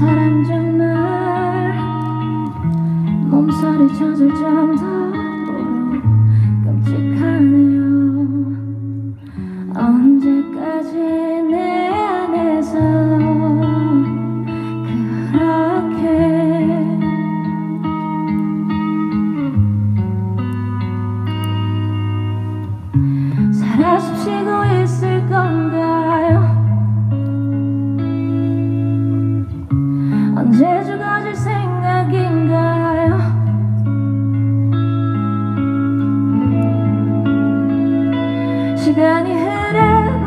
사람 정말 몸살이 젖을 정도로 끔찍하네요. 언제까지 내 안에서 그렇게 살아 숨쉬고 생각인가요? 시간이 흐르고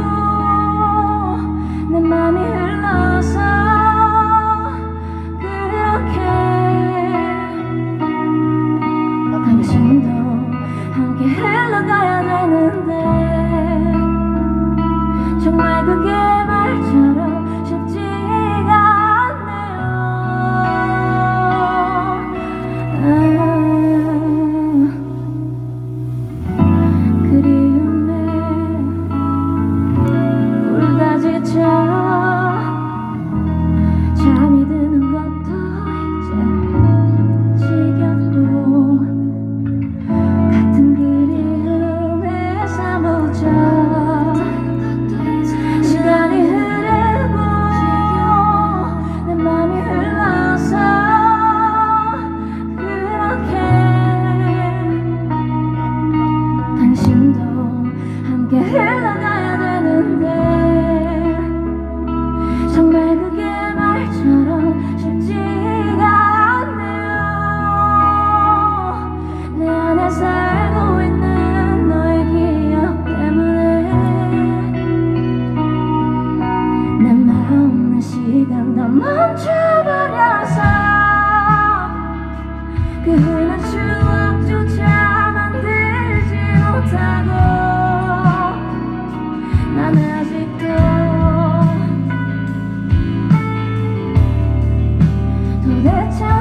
내 맘이 흘러서 그렇게 당신도 함께 흘러가야 되는데 정말 그게 안에 살고 있는 너의 기억 때문에 내 마음 내 시간 다 멈춰버려서 그 흔한 추억조차 만들지 못하고 난 아직도 도대체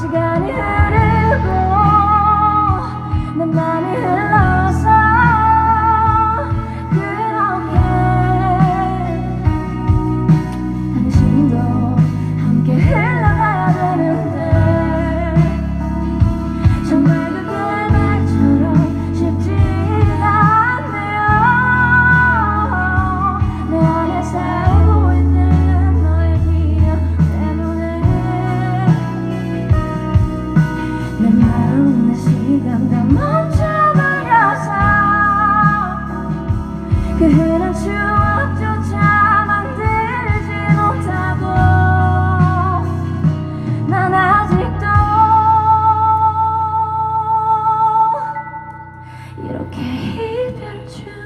시간이 흐르고 내 맘이 흘러 이렇게 이별을 주